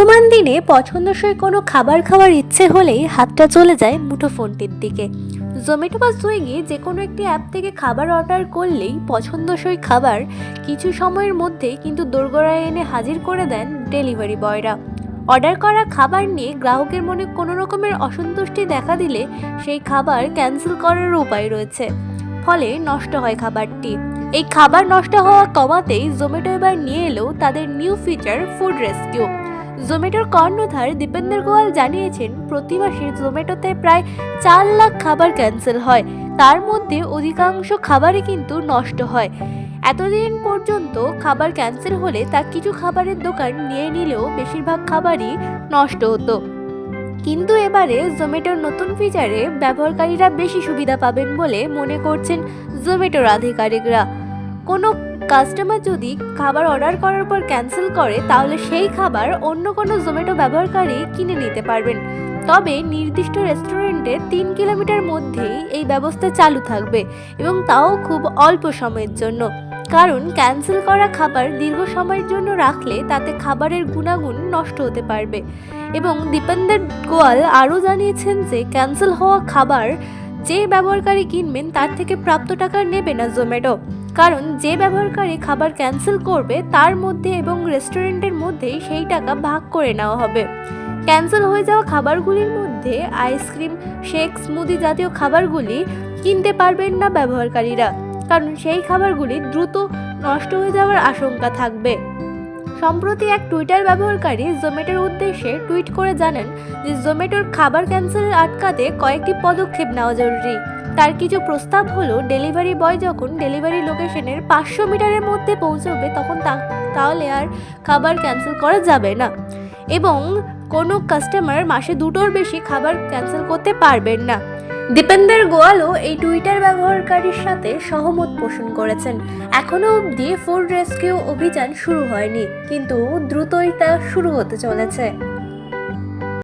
বর্তমান দিনে পছন্দসই কোনো খাবার খাওয়ার ইচ্ছে হলেই হাতটা চলে যায় মুঠোফোনটির দিকে। জোম্যাটো বা সুইগি যে কোনো একটি অ্যাপ থেকে খাবার অর্ডার করলেই পছন্দসই খাবার কিছু সময়ের মধ্যেই কিন্তু দোরগোড়ায় এনে হাজির করে দেন ডেলিভারি বয়রা। অর্ডার করা খাবার নিয়ে গ্রাহকের মনে কোনো রকমের অসন্তুষ্টি দেখা দিলে সেই খাবার ক্যান্সেল করার উপায় রয়েছে। ফলে নষ্ট হয় খাবারটি। এই খাবার নষ্ট হওয়া কমাতেই জোম্যাটো এবার নিয়ে এলো তাদের নিউ ফিচার ফুড রেস্কিউ জোম্যাটোর কর্ণধার দীপেন্দ্র গোয়াল জানিয়েছেন, প্রতি মাসে জোম্যাটোতে প্রায় চার লাখ খাবার ক্যান্সেল হয়। তার মধ্যে অধিকাংশ খাবারই কিন্তু নষ্ট হয়। এতদিন পর্যন্ত খাবার ক্যান্সেল হলে তা কিছু খাবারের দোকান নিয়ে নিলেও বেশিরভাগ খাবারই নষ্ট হতো। কিন্তু এবারে জোম্যাটোর নতুন ফিচারে ব্যবহারকারীরা বেশি সুবিধা পাবেন বলে মনে করছেন জোম্যাটোর আধিকারিকরা। কোনো কাস্টমার যদি খাবার অর্ডার করার পর ক্যান্সেল করে, তাহলে সেই খাবার অন্য কোনো জোম্যাটো ব্যবহারকারী কিনে নিতে পারবেন। তবে নির্দিষ্ট রেস্টুরেন্টে তিন কিলোমিটার মধ্যেই এই ব্যবস্থা চালু থাকবে এবং তাও খুব অল্প সময়ের জন্য। কারণ ক্যান্সেল করা খাবার দীর্ঘ সময়ের জন্য রাখলে তাতে খাবারের গুণাগুণ নষ্ট হতে পারবে। এবং দীপেন্দ্র গোয়াল আরও জানিয়েছেন যে ক্যান্সেল হওয়া খাবার যে ব্যবহারকারী কিনবেন, তার থেকে প্রাপ্ত টাকা নেবে না জোম্যাটো। কারণ যে ব্যবহারকারী খাবার ক্যান্সেল করবে, তার মধ্যে এবং রেস্টুরেন্টের মধ্যেই সেই টাকা ভাগ করে নেওয়া হবে। ক্যান্সেল হয়ে যাওয়া খাবারগুলির মধ্যে আইসক্রিম, শেক, স্মুদি জাতীয় খাবারগুলি কিনতে পারবেন না ব্যবহারকারীরা। কারণ সেই খাবারগুলি দ্রুত নষ্ট হয়ে যাওয়ার আশঙ্কা থাকবে। সম্প্রতি এক টুইটার ব্যবহারকারী জোম্যাটোর উদ্দেশ্যে টুইট করে জানান যে জোম্যাটোর খাবার ক্যান্সেল আটকাতে কয়েকটি পদক্ষেপ নেওয়া জরুরি। তার কিছু প্রস্তাব হলো, ডেলিভারি বয় যখন ডেলিভারি লোকেশনের পাঁচশো মিটারের মধ্যে পৌঁছবে, তখন তাহলে আর খাবার ক্যান্সেল করা যাবে না। এবং কোনো কাস্টমার মাসে দুটোর বেশি খাবার ক্যান্সেল করতে পারবেন না। দীপেন্দ্র গোয়ালও এই টুইটার ব্যবহারকারীর সাথে সহমত পোষণ করেছেন। এখনও অবধি ফুড রেস্কিউ অভিযান শুরু হয়নি, কিন্তু দ্রুতই তা শুরু হতে চলেছে।